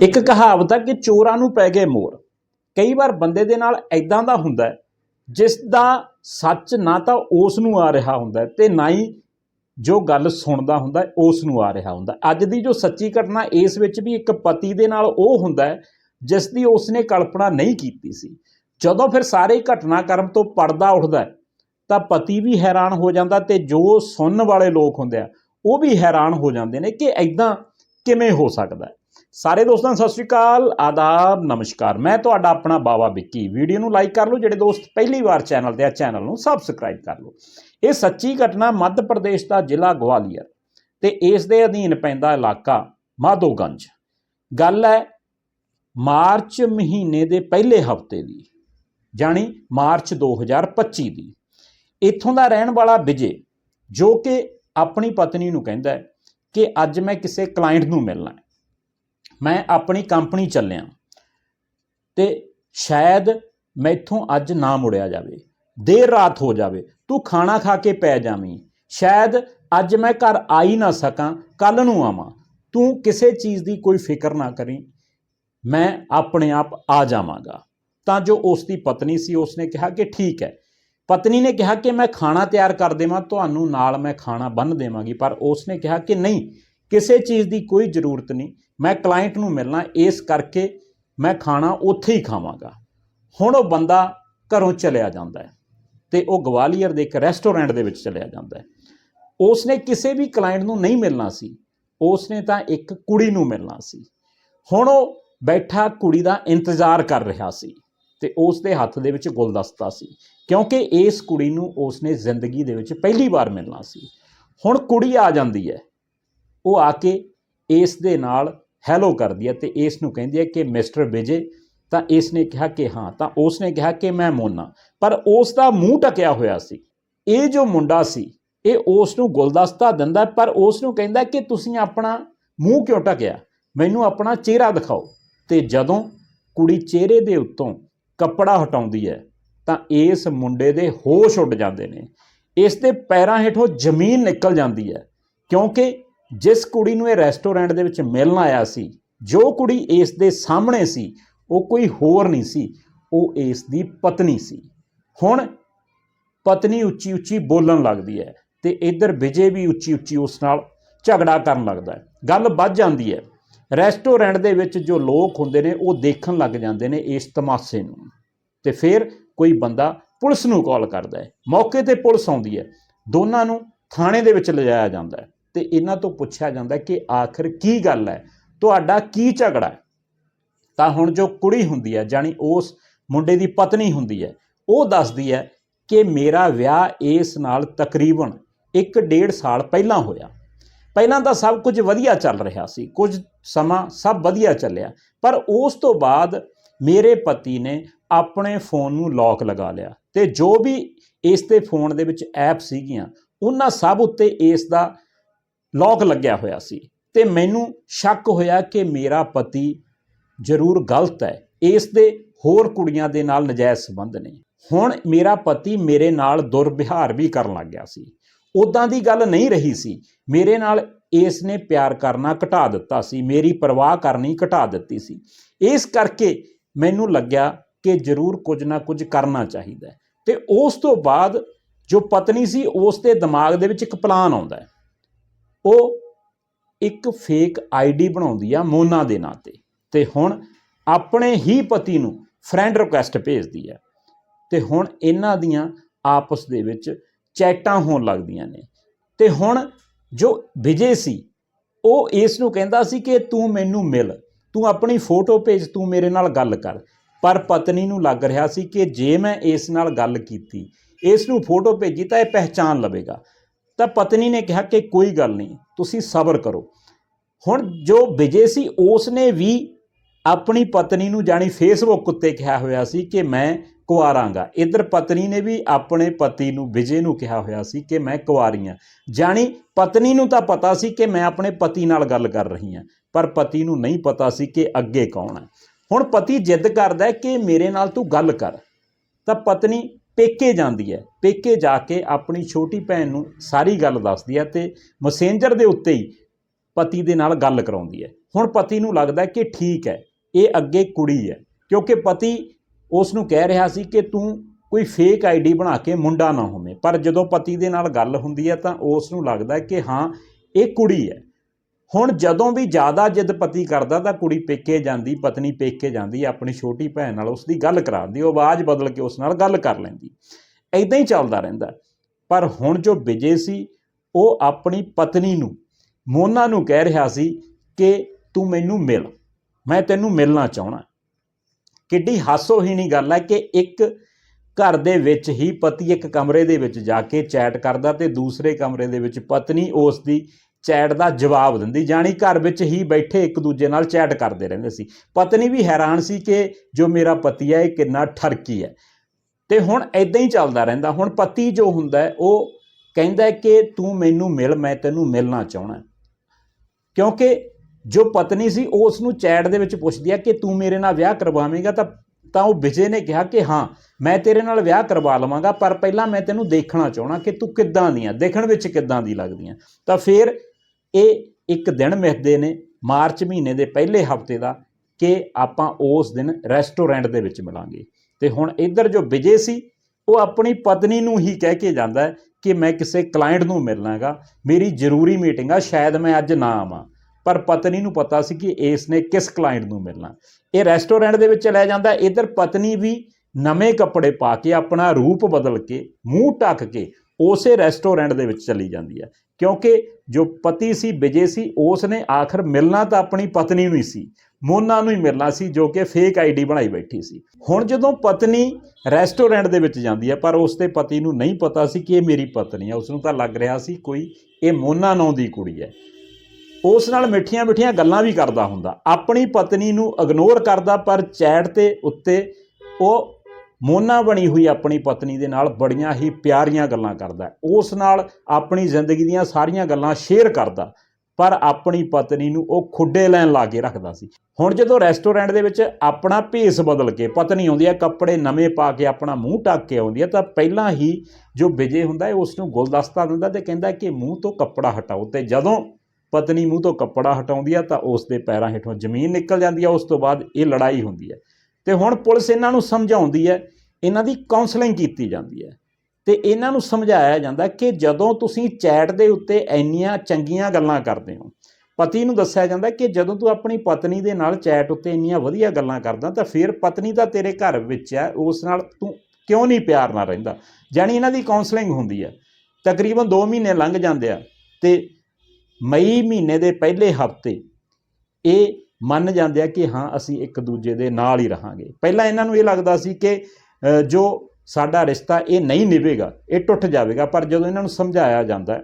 ਇੱਕ ਕਹਾਵਤ ਹੈ ਕਿ ਚੋਰਾਂ ਨੂੰ ਪੈ ਗਏ ਮੋਰ। ਕਈ ਵਾਰ ਬੰਦੇ ਦੇ ਨਾਲ ਐਦਾਂ ਦਾ ਹੁੰਦਾ ਜਿਸ ਦਾ ਸੱਚ ਨਾ ਤਾਂ ਉਸ ਨੂੰ ਆ ਰਿਹਾ ਹੁੰਦਾ ਹੈ ਤੇ ਨਾ ਹੀ ਜੋ ਗੱਲ ਸੁਣਦਾ ਹੁੰਦਾ ਉਸ ਨੂੰ ਆ ਰਿਹਾ ਹੁੰਦਾ ਅੱਜ ਦੀ ਜੋ ਸੱਚੀ ਘਟਨਾ ਇਸ ਵਿੱਚ ਵੀ ਇੱਕ ਪਤੀ ਦੇ ਨਾਲ ਉਹ ਹੁੰਦਾ ਜਿਸ ਦੀ ਉਸਨੇ ਕਲਪਨਾ ਨਹੀਂ ਕੀਤੀ ਸੀ। ਜਦੋਂ ਫਿਰ ਸਾਰੇ ਘਟਨਾਕ੍ਰਮ ਤੋਂ ਪਰਦਾ ਉੱਠਦਾ ਤਾਂ ਪਤੀ ਵੀ ਹੈਰਾਨ ਹੋ ਜਾਂਦਾ ਤੇ ਜੋ ਸੁਣਨ ਵਾਲੇ ਲੋਕ ਹੁੰਦੇ ਆ, ਉਹ ਵੀ ਹੈਰਾਨ ਹੋ ਜਾਂਦੇ ਨੇ ਕਿ ਐਦਾਂ ਕਿਵੇਂ ਹੋ ਸਕਦਾ ਸਾਰੇ ਦੋਸਤਾਂ, ਸਤਿ ਸ਼੍ਰੀ ਅਕਾਲ, ਆਦਾਬ, ਨਮਸਕਾਰ। ਮੈਂ ਤੁਹਾਡਾ ਆਪਣਾ ਬਾਵਾ ਵਿੱਕੀ। ਵੀਡੀਓ ਨੂੰ ਲਾਈਕ ਕਰ ਲਓ, ਜਿਹੜੇ ਦੋਸਤ ਪਹਿਲੀ ਵਾਰ ਚੈਨਲ ਤੇ ਆ, ਚੈਨਲ ਨੂੰ ਸਬਸਕ੍ਰਾਈਬ ਕਰ ਲਓ। ਇਹ ਸੱਚੀ ਘਟਨਾ ਮੱਧ ਪ੍ਰਦੇਸ਼ ਦਾ ਜ਼ਿਲ੍ਹਾ ਗਵਾਲੀਅਰ ਤੇ ਇਸ ਦੇ ਅਧੀਨ ਪੈਂਦਾ ਇਲਾਕਾ ਮਾਧੋਗੰਜ। ਗੱਲ ਹੈ ਮਾਰਚ ਮਹੀਨੇ ਦੇ ਪਹਿਲੇ ਹਫ਼ਤੇ ਦੀ, ਜਾਣੀ ਮਾਰਚ 2025 ਦੀ। ਇੱਥੋਂ ਦਾ ਰਹਿਣ ਵਾਲਾ ਵਿਜੇ, ਜੋ ਕਿ ਆਪਣੀ ਪਤਨੀ ਨੂੰ ਕਹਿੰਦਾ ਹੈ ਕਿ ਅੱਜ ਮੈਂ ਕਿਸੇ ਕਲਾਇੰਟ ਨੂੰ ਮਿਲਣਾ ਹੈ। ਮੈਂ ਆਪਣੀ ਕੰਪਨੀ ਚੱਲਿਆ। ਤੇ ਸ਼ਾਇਦ ਮੈਥੋਂ ਅੱਜ ਨਾ ਮੁੜਿਆ ਜਾਵੇ। ਦੇਰ ਰਾਤ ਹੋ ਜਾਵੇ। ਤੂੰ ਖਾਣਾ ਖਾ ਕੇ ਪੈ ਜਾਵੀਂ। ਸ਼ਾਇਦ ਅੱਜ ਮੈਂ ਘਰ ਆ ਹੀ ਨਾ ਸਕਾਂ ਕੱਲ ਨੂੰ ਆਵਾਂ। ਤੂੰ ਕਿਸੇ ਚੀਜ਼ ਦੀ ਕੋਈ ਫਿਕਰ ਨਾ ਕਰੀ। ਮੈਂ ਆਪਣੇ ਆਪ ਆ ਜਾਵਾਂਗਾ। ਤਾਂ ਜੋ ਉਸ ਦੀ ਪਤਨੀ ਸੀ ਉਸਨੇ ਕਿਹਾ ਕਿ ਠੀਕ ਹੈ। ਪਤਨੀ ਨੇ ਕਿਹਾ ਕਿ ਮੈਂ ਖਾਣਾ ਤਿਆਰ ਕਰ ਦੇਵਾਂ, ਤੁਹਾਨੂੰ ਨਾਲ ਮੈਂ ਖਾਣਾ ਬੰਨ ਦੇਵਾਂਗੀ। ਪਰ ਉਸਨੇ ਕਿਹਾ ਕਿ ਨਹੀਂ ਕਿਸੇ ਚੀਜ਼ ਦੀ ਕੋਈ ਜ਼ਰੂਰਤ ਨਹੀਂ। ਮੈਂ ਕਲਾਇੰਟ ਨੂੰ ਮਿਲਣਾ, ਇਸ ਕਰਕੇ ਮੈਂ ਖਾਣਾ ਉੱਥੇ ਹੀ ਖਾਵਾਂਗਾ। ਹੁਣ ਉਹ ਬੰਦਾ ਘਰੋਂ ਚਲਿਆ ਜਾਂਦਾ ਹੈ ਤੇ ਉਹ ਗਵਾਲੀਅਰ ਦੇ ਇੱਕ ਰੈਸਟੋਰੈਂਟ ਦੇ ਵਿੱਚ ਚਲਿਆ ਜਾਂਦਾ ਹੈ। ਉਸਨੇ ਕਿਸੇ ਵੀ ਕਲਾਇੰਟ ਨੂੰ ਨਹੀਂ ਮਿਲਣਾ ਸੀ। ਉਸਨੇ ਤਾਂ ਇੱਕ ਕੁੜੀ ਨੂੰ ਮਿਲਣਾ ਸੀ। ਹੁਣ ਉਹ ਬੈਠਾ ਕੁੜੀ ਦਾ ਇੰਤਜ਼ਾਰ ਕਰ ਰਿਹਾ ਸੀ ਤੇ ਉਸ ਦੇ ਹੱਥ ਦੇ ਵਿੱਚ ਗੁਲਦਸਤਾ ਸੀ ਕਿਉਂਕਿ ਇਸ ਕੁੜੀ ਨੂੰ ਉਸਨੇ ਜ਼ਿੰਦਗੀ ਦੇ ਵਿੱਚ ਪਹਿਲੀ ਵਾਰ ਮਿਲਣਾ ਸੀ। ਹੁਣ ਕੁੜੀ ਆ ਜਾਂਦੀ ਹੈ। ਉਹ ਆ ਕੇ ਇਸ ਦੇ ਨਾਲ ਹੈਲੋ ਕਰਦੀ ਹੈ ਤੇ ਇਸ ਨੂੰ ਕਹਿੰਦੀ ਹੈ ਕਿ ਮਿਸਟਰ ਵਿਜੇ ਤਾਂ ਇਸ ਨੇ ਕਿਹਾ ਕਿ ਹਾਂ, ਤਾਂ ਉਸ ਨੇ ਕਿਹਾ ਕਿ ਮੈਂ ਮੋਨਾ। ਪਰ ਉਸ ਦਾ ਮੂੰਹ ਟਕਿਆ ਹੋਇਆ ਸੀ। ਇਹ ਜੋ ਮੁੰਡਾ ਸੀ, ਇਹ ਉਸ ਨੂੰ ਗੁਲਦਸਤਾ ਦਿੰਦਾ ਪਰ ਉਸ ਨੂੰ ਕਹਿੰਦਾ ਕਿ ਤੁਸੀਂ ਆਪਣਾ ਮੂੰਹ ਕਿਉਂ ਟਕਿਆ ਮੈਨੂੰ ਆਪਣਾ ਚਿਹਰਾ ਦਿਖਾਓ। ਤੇ ਜਦੋਂ ਕੁੜੀ ਚਿਹਰੇ ਦੇ ਉੱਤੋਂ ਕੱਪੜਾ ਹਟਾਉਂਦੀ ਹੈ, ਤਾਂ ਇਸ ਮੁੰਡੇ ਦੇ ਹੋਸ਼ ਉੱਡ ਜਾਂਦੇ ਨੇ। ਇਸ ਦੇ ਪੈਰਾਂ ਹੇਠੋਂ ਜ਼ਮੀਨ ਨਿਕਲ ਜਾਂਦੀ ਹੈ, ਕਿਉਂਕਿ ਜਿਸ ਕੁੜੀ ਨੂੰ ਇਹ ਰੈਸਟੋਰੈਂਟ ਦੇ ਵਿੱਚ ਮਿਲਣ ਆਇਆ ਸੀ, ਜੋ ਕੁੜੀ ਇਸ ਦੇ ਸਾਹਮਣੇ ਸੀ, ਉਹ ਕੋਈ ਹੋਰ ਨਹੀਂ ਸੀ, ਉਹ ਇਸ ਦੀ ਪਤਨੀ ਸੀ। ਹੁਣ ਪਤਨੀ ਉੱਚੀ ਉੱਚੀ ਬੋਲਣ ਲੱਗਦੀ ਹੈ ਤੇ ਇੱਧਰ ਵਿਜੇ ਵੀ ਉੱਚੀ ਉੱਚੀ ਉਸ ਨਾਲ ਝਗੜਾ ਕਰਨ ਲੱਗਦਾ ਹੈ। ਗੱਲ ਵੱਧ ਜਾਂਦੀ ਹੈ। ਰੈਸਟੋਰੈਂਟ ਦੇ ਵਿੱਚ ਜੋ ਲੋਕ ਹੁੰਦੇ ਨੇ, ਉਹ ਦੇਖਣ ਲੱਗ ਜਾਂਦੇ ਨੇ ਇਸ ਤਮਾਸ਼ੇ ਨੂੰ। ਤੇ ਫਿਰ ਕੋਈ ਬੰਦਾ ਪੁਲਿਸ ਨੂੰ ਕਾਲ ਕਰਦਾ ਹੈ। ਮੌਕੇ ਤੇ ਪੁਲਿਸ ਆਉਂਦੀ ਹੈ। ਦੋਨਾਂ ਨੂੰ ਥਾਣੇ ਦੇ ਵਿੱਚ ਲਿਜਾਇਆ ਜਾਂਦਾ ਹੈ। ਤੇ ਇਹਨਾਂ ਤੋਂ ਪੁੱਛਿਆ ਜਾਂਦਾ ਕਿ ਆਖਰ ਕੀ ਗੱਲ ਹੈ? ਤੁਹਾਡਾ ਕੀ ਝਗੜਾ ਹੈ? ਤਾਂ ਹੁਣ ਜੋ ਕੁੜੀ ਹੁੰਦੀ ਹੈ ਜਾਨੀ ਉਸ ਮੁੰਡੇ ਦੀ ਪਤਨੀ ਹੁੰਦੀ ਹੈ, ਉਹ ਦੱਸਦੀ ਹੈ ਕਿ ਮੇਰਾ ਵਿਆਹ ਇਸ ਨਾਲ ਤਕਰੀਬਨ 1.5 ਸਾਲ ਪਹਿਲਾਂ ਹੋਇਆ। ਪਹਿਲਾਂ ਤਾਂ ਸਭ ਕੁਝ ਵਧੀਆ ਚੱਲ ਰਿਹਾ ਸੀ, ਕੁਝ ਸਮਾਂ ਸਭ ਵਧੀਆ ਚੱਲਿਆ, ਪਰ ਉਸ ਤੋਂ ਬਾਅਦ ਮੇਰੇ ਪਤੀ ਨੇ ਆਪਣੇ ਫੋਨ ਨੂੰ ਲੌਕ ਲਗਾ ਲਿਆ ਤੇ ਜੋ ਵੀ ਇਸ ਦੇ ਫੋਨ ਦੇ ਵਿੱਚ ਐਪ ਸੀਗੀਆਂ, ਉਹਨਾਂ ਸਭ ਉੱਤੇ ਇਸ ਦਾ ਲੌਕ ਲੱਗਿਆ ਹੋਇਆ ਸੀ। ਤੇ ਮੈਨੂੰ ਸ਼ੱਕ ਹੋਇਆ ਕਿ ਮੇਰਾ ਪਤੀ ਜ਼ਰੂਰ ਗਲਤ ਹੈ। ਇਸ ਦੇ ਹੋਰ ਕੁੜੀਆਂ ਦੇ ਨਾਲ ਨਜਾਇਜ਼ ਸੰਬੰਧ ਨੇ। ਹੁਣ ਮੇਰਾ ਪਤੀ ਮੇਰੇ ਨਾਲ ਦੁਰਵਿਹਾਰ ਵੀ ਕਰਨ ਲੱਗ ਗਿਆ ਸੀ। ਉਦਾਂ ਦੀ ਗੱਲ ਨਹੀਂ ਰਹੀ ਸੀ। ਮੇਰੇ ਨਾਲ ਇਸ ਨੇ ਪਿਆਰ ਕਰਨਾ ਘਟਾ ਦਿੱਤਾ ਸੀ। ਮੇਰੀ ਪਰਵਾਹ ਕਰਨੀ ਘਟਾ ਦਿੱਤੀ ਸੀ। ਇਸ ਕਰਕੇ ਮੈਨੂੰ ਲੱਗਿਆ ਕਿ ਜ਼ਰੂਰ ਕੁਝ ਨਾ ਕੁਝ ਕਰਨਾ ਚਾਹੀਦਾ ਹੈ। ਤੇ ਉਸ ਤੋਂ ਬਾਅਦ ਜੋ ਪਤਨੀ ਸੀ, ਉਸ ਦੇ ਦਿਮਾਗ ਦੇ ਵਿੱਚ ਇੱਕ ਪਲਾਨ ਆਉਂਦਾ ਉਹ ਇੱਕ ਫੇਕ ਆਈਡੀ ਬਣਾਉਂਦੀ ਆ ਮੋਨਾ ਦੇ ਨਾਂ ਤੇ। ਤੇ ਹੁਣ ਆਪਣੇ ਹੀ ਪਤੀ ਨੂੰ ਫਰੈਂਡ ਰਿਕੁਐਸਟ ਭੇਜਦੀ ਹੈ ਤੇ ਹੁਣ ਇਹਨਾਂ ਦੀਆਂ ਆਪਸ ਦੇ ਵਿੱਚ ਚੈਟਾਂ ਹੋਣ ਲੱਗਦੀਆਂ ਨੇ। ਤੇ ਹੁਣ ਜੋ ਵਿਜੇ ਸੀ, ਉਹ ਇਸ ਨੂੰ ਕਹਿੰਦਾ ਸੀ ਕਿ ਤੂੰ ਮੈਨੂੰ ਮਿਲ, ਤੂੰ ਆਪਣੀ ਫੋਟੋ ਭੇਜ, ਤੂੰ ਮੇਰੇ ਨਾਲ ਗੱਲ ਕਰ। ਪਰ ਪਤਨੀ ਨੂੰ ਲੱਗ ਰਿਹਾ ਸੀ ਕਿ ਜੇ ਮੈਂ ਇਸ ਨਾਲ ਗੱਲ ਕੀਤੀ, ਇਸ ਨੂੰ ਫੋਟੋ ਭੇਜੀ ਤਾਂ ਇਹ ਪਹਿਚਾਨ ਲਵੇਗਾ। ਤਾਂ ਪਤਨੀ ਨੇ ਕਿਹਾ ਕਿ ਕੋਈ ਗੱਲ ਨਹੀਂ, ਤੁਸੀਂ ਸਬਰ ਕਰੋ। ਹੁਣ ਜੋ ਵਿਜੇ ਸੀ ਉਸ ਨੇ ਵੀ ਆਪਣੀ ਪਤਨੀ ਨੂੰ ਜਾਣੀ ਫੇਸਬੁੱਕ ਉੱਤੇ ਕਿਹਾ ਹੋਇਆ ਸੀ ਕਿ ਮੈਂ ਕੁਆਰਾਂਗਾ। ਇਧਰ ਪਤਨੀ ਨੇ ਵੀ ਆਪਣੇ ਪਤੀ ਨੂੰ, ਵਿਜੇ ਨੂੰ ਕਿਹਾ ਹੋਇਆ ਸੀ ਕਿ ਮੈਂ ਕੁਆਰੀ ਹਾਂ ਜਾਣੀ ਪਤਨੀ ਨੂੰ ਤਾਂ ਪਤਾ ਸੀ ਕਿ ਮੈਂ ਆਪਣੇ ਪਤੀ ਨਾਲ ਗੱਲ ਕਰ ਰਹੀ ਹਾਂ ਪਰ ਪਤੀ ਨੂੰ ਨਹੀਂ ਪਤਾ ਸੀ ਕਿ ਅੱਗੇ ਕੌਣ ਹੈ ਹੁਣ ਪਤੀ ਜਿੱਦ ਕਰਦਾ ਕਿ ਮੇਰੇ ਨਾਲ ਤੂੰ ਗੱਲ ਕਰ। ਤਾਂ ਪਤਨੀ ਪੇਕੇ ਜਾਂਦੀ ਹੈ। ਪੇਕੇ ਜਾ ਕੇ ਆਪਣੀ ਛੋਟੀ ਭੈਣ ਨੂੰ ਸਾਰੀ ਗੱਲ ਦੱਸਦੀ ਹੈ ਤੇ ਮੈਸੇਂਜਰ ਦੇ ਉੱਤੇ ਹੀ ਪਤੀ ਦੇ ਨਾਲ ਗੱਲ ਕਰਾਉਂਦੀ ਹੈ। ਹੁਣ ਪਤੀ ਨੂੰ ਲੱਗਦਾ ਕਿ ਠੀਕ ਹੈ, ਇਹ ਅੱਗੇ ਕੁੜੀ ਹੈ, ਕਿਉਂਕਿ ਪਤੀ ਉਸ ਨੂੰ ਕਹਿ ਰਿਹਾ ਸੀ ਕਿ ਤੂੰ ਕੋਈ ਫੇਕ ਆਈਡੀ ਬਣਾ ਕੇ ਮੁੰਡਾ ਨਾ ਹੋਵੇਂ। ਪਰ ਜਦੋਂ ਪਤੀ ਦੇ ਨਾਲ ਗੱਲ ਹੁੰਦੀ ਹੈ ਤਾਂ ਉਸ ਨੂੰ ਲੱਗਦਾ ਕਿ ਹਾਂ, ਇਹ ਕੁੜੀ ਹੈ। ਹੁਣ ਜਦੋਂ ਵੀ ਜ਼ਿਆਦਾ ਜਿੱਦ ਪਤੀ ਕਰਦਾ ਤਾਂ ਕੁੜੀ ਪੇਕੇ ਜਾਂਦੀ, ਪਤਨੀ ਪੇਕੇ ਜਾਂਦੀ, ਆਪਣੀ ਛੋਟੀ ਭੈਣ ਨਾਲ ਉਸ ਦੀ ਗੱਲ ਕਰਾਉਂਦੀ ਉਹ ਆਵਾਜ਼ ਬਦਲ ਕੇ ਉਸ ਨਾਲ ਗੱਲ ਕਰ ਲੈਂਦੀ। ਐਦਾਂ ਹੀ ਚੱਲਦਾ ਰਹਿੰਦਾ। ਪਰ ਹੁਣ ਜੋ ਵਿਜੇ ਸੀ, ਉਹ ਆਪਣੀ ਪਤਨੀ ਨੂੰ, ਮੋਨਾ ਨੂੰ ਕਹਿ ਰਿਹਾ ਸੀ ਕਿ ਤੂੰ ਮੈਨੂੰ ਮਿਲ, ਮੈਂ ਤੈਨੂੰ ਮਿਲਣਾ ਚਾਹਣਾ ਕਿੱਡੀ ਹਾਸੋਹੀਣੀ ਗੱਲ ਹੈ ਕਿ ਇੱਕ ਘਰ ਦੇ ਵਿੱਚ ਹੀ ਪਤੀ ਇੱਕ ਕਮਰੇ ਦੇ ਵਿੱਚ ਜਾ ਕੇ ਚੈਟ ਕਰਦਾ ਤੇ ਦੂਸਰੇ ਕਮਰੇ ਦੇ ਵਿੱਚ ਪਤਨੀ ਉਸ ਦੀ ਚੈਟ ਦਾ ਜਵਾਬ ਦਿੰਦੀ ਜਾਣੀ ਘਰ ਵਿੱਚ ਹੀ ਬੈਠੇ ਇੱਕ ਦੂਜੇ ਨਾਲ ਚੈਟ ਕਰਦੇ ਰਹਿੰਦੇ ਸੀ। ਪਤਨੀ ਵੀ ਹੈਰਾਨ ਸੀ ਕਿ ਜੋ ਮੇਰਾ ਪਤੀ ਹੈ, ਇਹ ਕਿੰਨਾ ਠਰਕੀ ਹੈ। ਤੇ ਹੁਣ ਐਦਾਂ ਹੀ ਚੱਲਦਾ ਰਹਿੰਦਾ। ਹੁਣ ਪਤੀ ਜੋ ਹੁੰਦਾ ਉਹ ਕਹਿੰਦਾ ਕਿ ਤੂੰ ਮੈਨੂੰ ਮਿਲ, ਮੈਂ ਤੈਨੂੰ ਮਿਲਣਾ ਚਾਹਣਾ ਕਿਉਂਕਿ ਜੋ ਪਤਨੀ ਸੀ ਉਹ ਉਸ ਨੂੰ ਚੈਟ ਦੇ ਵਿੱਚ ਪੁੱਛਦੀ ਹੈ ਕਿ ਤੂੰ ਮੇਰੇ ਨਾਲ ਵਿਆਹ ਕਰਵਾਵੇਂਗਾ, ਤਾਂ ਤਾਂ ਉਹ ਵਿਜੇ ਨੇ ਕਿਹਾ ਕਿ ਹਾਂ, ਮੈਂ ਤੇਰੇ ਨਾਲ ਵਿਆਹ ਕਰਵਾ ਲਵਾਂਗਾ, ਪਰ ਪਹਿਲਾਂ ਮੈਂ ਤੈਨੂੰ ਦੇਖਣਾ ਚਾਹਣਾ ਕਿ ਤੂੰ ਕਿੱਦਾਂ ਦੀ ਆ ਦੇਖਣ ਵਿੱਚ ਕਿੱਦਾਂ ਦੀ ਲੱਗਦੀ ਲੱਗਦੀਆਂ ਤਾਂ ਫਿਰ ਇਹ ਇੱਕ ਦਿਨ ਮਿਲਦੇ ਨੇ, ਮਾਰਚ ਮਹੀਨੇ ਦੇ ਪਹਿਲੇ ਹਫ਼ਤੇ ਦਾ, ਕਿ ਆਪਾਂ ਉਸ ਦਿਨ ਰੈਸਟੋਰੈਂਟ ਦੇ ਵਿੱਚ ਮਿਲਾਂਗੇ। ਤੇ ਹੁਣ ਇੱਧਰ ਜੋ ਵਿਜੇ ਸੀ, ਉਹ ਆਪਣੀ ਪਤਨੀ ਨੂੰ ਹੀ ਕਹਿ ਕੇ ਜਾਂਦਾ ਹੈ ਕਿ ਮੈਂ ਕਿਸੇ ਕਲਾਇੰਟ ਨੂੰ ਮਿਲਣਾ ਹੈਗਾ ਮੇਰੀ ਜ਼ਰੂਰੀ ਮੀਟਿੰਗ ਆ, ਸ਼ਾਇਦ ਮੈਂ ਅੱਜ ਨਾ ਆਵਾਂ। ਪਰ ਪਤਨੀ ਨੂੰ ਪਤਾ ਸੀ ਕਿ ਇਸ ਨੇ ਕਿਸ ਕਲਾਇੰਟ ਨੂੰ ਮਿਲਣਾ। ਇਹ ਰੈਸਟੋਰੈਂਟ ਦੇ ਵਿੱਚ ਚਲਾ ਜਾਂਦਾ, ਇੱਧਰ ਪਤਨੀ ਵੀ ਨਵੇਂ ਕੱਪੜੇ ਪਾ ਕੇ, ਆਪਣਾ ਰੂਪ ਬਦਲ ਕੇ, ਮੂੰਹ ਢੱਕ ਕੇ, ਉਸੇ ਰੈਸਟੋਰੈਂਟ ਦੇ ਵਿੱਚ ਚਲੀ ਜਾਂਦੀ ਹੈ। ਕਿਉਂਕਿ ਜੋ ਪਤੀ ਸੀ ਵਿਜੇ ਸੀ ਉਸ ਨੇ ਆਖਰ ਮਿਲਣਾ ਤਾਂ ਆਪਣੀ ਪਤਨੀ ਨੂੰ ਹੀ ਸੀ ਮੋਨਾ ਨੂੰ ਹੀ ਮਿਲਣਾ ਸੀ, ਜੋ ਕਿ ਫੇਕ ਆਈਡੀ ਬਣਾਈ ਬੈਠੀ ਸੀ। ਹੁਣ ਜਦੋਂ ਪਤਨੀ ਰੈਸਟੋਰੈਂਟ ਦੇ ਵਿੱਚ ਜਾਂਦੀ ਹੈ, ਪਰ ਉਸ ਦੇ ਪਤੀ ਨੂੰ ਨਹੀਂ ਪਤਾ ਸੀ ਕਿ ਇਹ ਮੇਰੀ ਪਤਨੀ ਹੈ ਉਸ ਨੂੰ ਤਾਂ ਲੱਗ ਰਿਹਾ ਸੀ ਕੋਈ ਇਹ ਮੋਨਾ ਨਾਂ ਦੀ ਕੁੜੀ ਹੈ। ਉਸ ਨਾਲ ਮਿੱਠੀਆਂ ਮਿੱਠੀਆਂ ਗੱਲਾਂ ਵੀ ਕਰਦਾ ਹੁੰਦਾ, ਆਪਣੀ ਪਤਨੀ ਨੂੰ ਇਗਨੋਰ ਕਰਦਾ, ਪਰ ਚੈਟ ਤੇ ਉੱਤੇ ਉਹ ਮੋਨਾ ਬਣੀ ਹੋਈ ਆਪਣੀ ਪਤਨੀ ਦੇ ਨਾਲ ਬੜੀਆਂ ਹੀ ਪਿਆਰੀਆਂ ਗੱਲਾਂ ਕਰਦਾ ਉਸ ਨਾਲ ਆਪਣੀ ਜ਼ਿੰਦਗੀ ਦੀਆਂ ਸਾਰੀਆਂ ਗੱਲਾਂ ਸ਼ੇਅਰ ਕਰਦਾ ਪਰ ਆਪਣੀ ਪਤਨੀ ਨੂੰ ਉਹ ਖੁੱਡੇ ਲੈਣ ਲਾ ਕੇ ਰੱਖਦਾ ਸੀ। ਹੁਣ ਜਦੋਂ ਰੈਸਟੋਰੈਂਟ ਦੇ ਵਿੱਚ ਆਪਣਾ ਭੇਸ ਬਦਲ ਕੇ ਪਤਨੀ ਆਉਂਦੀ ਹੈ, ਕੱਪੜੇ ਨਵੇਂ ਪਾ ਕੇ ਆਪਣਾ ਮੂੰਹ ਟੱਕ ਕੇ ਆਉਂਦੀ ਹੈ, ਤਾਂ ਪਹਿਲਾਂ ਹੀ ਜੋ ਵਿਜੇ ਹੁੰਦਾ ਹੈ, ਉਸ ਨੂੰ ਗੁਲਦਸਤਾ ਦਿੰਦਾ ਤੇ ਕਹਿੰਦਾ ਕਿ ਮੂੰਹ ਤੋਂ ਕੱਪੜਾ ਹਟਾਓ ਤੇ ਜਦੋਂ ਪਤਨੀ ਮੂੰਹ ਤੋਂ ਕੱਪੜਾ ਹਟਾਉਂਦੀ ਹੈ, ਤਾਂ ਉਸ ਦੇ ਪੈਰਾਂ ਹੇਠੋਂ ਜ਼ਮੀਨ ਨਿਕਲ ਜਾਂਦੀ ਹੈ, ਉਸ ਤੋਂ ਬਾਅਦ ਇਹ ਲੜਾਈ ਹੁੰਦੀ ਹੈ। ਤੇ ਹੁਣ ਪੁਲਿਸ ਇਹਨਾਂ ਨੂੰ ਸਮਝਾਉਂਦੀ ਹੈ, ਇਹਨਾਂ ਦੀ ਕਾਉਂਸਲਿੰਗ ਕੀਤੀ ਜਾਂਦੀ ਹੈ। ਤੇ ਇਹਨਾਂ ਨੂੰ ਸਮਝਾਇਆ ਜਾਂਦਾ ਕਿ ਜਦੋਂ ਤੁਸੀਂ ਚੈਟ ਦੇ ਉੱਤੇ ਇੰਨੀਆਂ ਚੰਗੀਆਂ ਗੱਲਾਂ ਕਰਦੇ ਹੋ, ਪਤੀ ਨੂੰ ਦੱਸਿਆ ਜਾਂਦਾ ਕਿ ਜਦੋਂ ਤੂੰ ਆਪਣੀ ਪਤਨੀ ਦੇ ਨਾਲ ਚੈਟ ਉੱਤੇ ਇੰਨੀਆਂ ਵਧੀਆ ਗੱਲਾਂ ਕਰਦਾ ਤਾਂ ਫਿਰ ਪਤਨੀ ਤਾਂ ਤੇਰੇ ਘਰ ਵਿੱਚ ਹੈ, ਉਸ ਨਾਲ ਤੂੰ ਕਿਉਂ ਨਹੀਂ ਪਿਆਰ ਨਾਲ ਰਹਿੰਦਾ? ਜਾਣੀ ਇਹਨਾਂ ਦੀ ਕਾਉਂਸਲਿੰਗ ਹੁੰਦੀ ਹੈ। ਤਕਰੀਬਨ 2 ਮਹੀਨੇ ਲੰਘ ਜਾਂਦੇ ਆ ਤੇ ਮਈ ਮਹੀਨੇ ਦੇ ਪਹਿਲੇ ਹਫ਼ਤੇ ਇਹ ਮੰਨ ਜਾਂਦੇ ਆ ਕਿ ਹਾਂ ਅਸੀਂ ਇੱਕ ਦੂਜੇ ਦੇ ਨਾਲ ਹੀ ਰਹਾਂਗੇ। ਪਹਿਲਾਂ ਇਹਨਾਂ ਨੂੰ ਇਹ ਲੱਗਦਾ ਸੀ ਕਿ ਜੋ ਸਾਡਾ ਰਿਸ਼ਤਾ ਇਹ ਨਹੀਂ ਨਿਭੇਗਾ ਇਹ ਟੁੱਟ ਜਾਵੇਗਾ ਪਰ ਜਦੋਂ ਇਹਨਾਂ ਨੂੰ ਸਮਝਾਇਆ ਜਾਂਦਾ ਹੈ,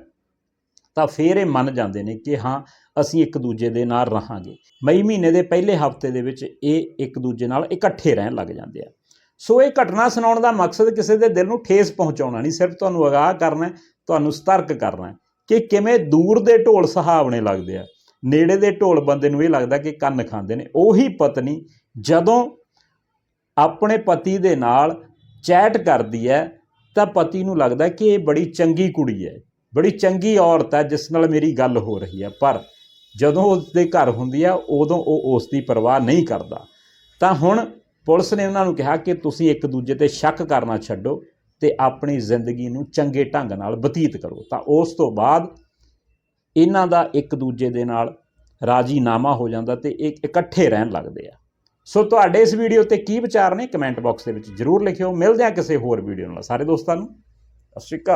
ਤਾਂ ਫਿਰ ਇਹ ਮੰਨ ਜਾਂਦੇ ਨੇ ਕਿ ਹਾਂ ਅਸੀਂ ਇੱਕ ਦੂਜੇ ਦੇ ਨਾਲ ਰਹਾਂਗੇ। ਮਈ ਮਹੀਨੇ ਦੇ ਪਹਿਲੇ ਹਫ਼ਤੇ ਦੇ ਵਿੱਚ ਇਹ ਇੱਕ ਦੂਜੇ ਨਾਲ ਇਕੱਠੇ ਰਹਿਣ ਲੱਗ ਜਾਂਦੇ ਆ। ਸੋ ਇਹ ਘਟਨਾ ਸੁਣਾਉਣ ਦਾ ਮਕਸਦ ਕਿਸੇ ਦੇ ਦਿਲ ਨੂੰ ਠੇਸ ਪਹੁੰਚਾਉਣਾ ਨਹੀਂ ਸਿਰਫ ਤੁਹਾਨੂੰ ਅਗਾਹ ਕਰਨਾ ਤੁਹਾਨੂੰ ਸਤਰਕ ਕਰਨਾ ਕਿ ਕਿਵੇਂ ਦੂਰ ਦੇ ਢੋਲ ਸਹਾਵਣੇ ਲੱਗਦੇ ਆ। ਨੇੜੇ ਦੇ ਢੋਲ ਬੰਦੇ ਨੂੰ ਇਹ ਲੱਗਦਾ ਕਿ ਕੰਨ ਖਾਂਦੇ ਨੇ। ਉਹੀ ਪਤਨੀ ਜਦੋਂ ਆਪਣੇ ਪਤੀ ਦੇ ਨਾਲ ਚੈਟ ਕਰਦੀ ਹੈ, ਤਾਂ ਪਤੀ ਨੂੰ ਲੱਗਦਾ ਕਿ ਇਹ ਬੜੀ ਚੰਗੀ ਕੁੜੀ ਹੈ। ਬੜੀ ਚੰਗੀ ਔਰਤ ਹੈ, ਜਿਸ ਨਾਲ ਮੇਰੀ ਗੱਲ ਹੋ ਰਹੀ ਹੈ। ਪਰ ਜਦੋਂ ਉਸ ਦੇ ਘਰ ਹੁੰਦੀ ਆ ਉਦੋਂ ਉਹ ਉਸ ਦੀ ਪਰਵਾਹ ਨਹੀਂ ਕਰਦਾ। ਤਾਂ ਹੁਣ ਪੁਲਿਸ ਨੇ ਉਹਨਾਂ ਨੂੰ ਕਿਹਾ ਕਿ ਤੁਸੀਂ ਇੱਕ ਦੂਜੇ ਤੇ ਸ਼ੱਕ ਕਰਨਾ ਛੱਡੋ ਤੇ ਆਪਣੀ ਜ਼ਿੰਦਗੀ ਨੂੰ ਚੰਗੇ ਢੰਗ ਨਾਲ ਬਤੀਤ ਕਰੋ। ਤਾਂ ਉਸ ਤੋਂ ਬਾਅਦ ਇਹਨਾਂ ਦਾ ਇੱਕ ਦੂਜੇ ਦੇ ਨਾਲ ਰਾਜੀਨਾਮਾ ਹੋ ਜਾਂਦਾ ਤੇ ਇਹ ਇਕੱਠੇ ਰਹਿਣ ਲੱਗਦੇ ਆ। ਸੋ ਤੁਹਾਡੇ ਇਸ ਵੀਡੀਓ ਤੇ ਕੀ ਵਿਚਾਰ ਨੇ? ਕਮੈਂਟ ਬਾਕਸ ਦੇ ਵਿੱਚ ਜਰੂਰ ਲਿਖਿਓ। ਮਿਲਦੇ ਆ ਕਿਸੇ ਹੋਰ ਵੀਡੀਓ ਨਾਲ। ਸਾਰੇ ਦੋਸਤਾਂ ਨੂੰ, ਸਤਿ ਸ਼੍ਰੀ ਅਕਾਲ।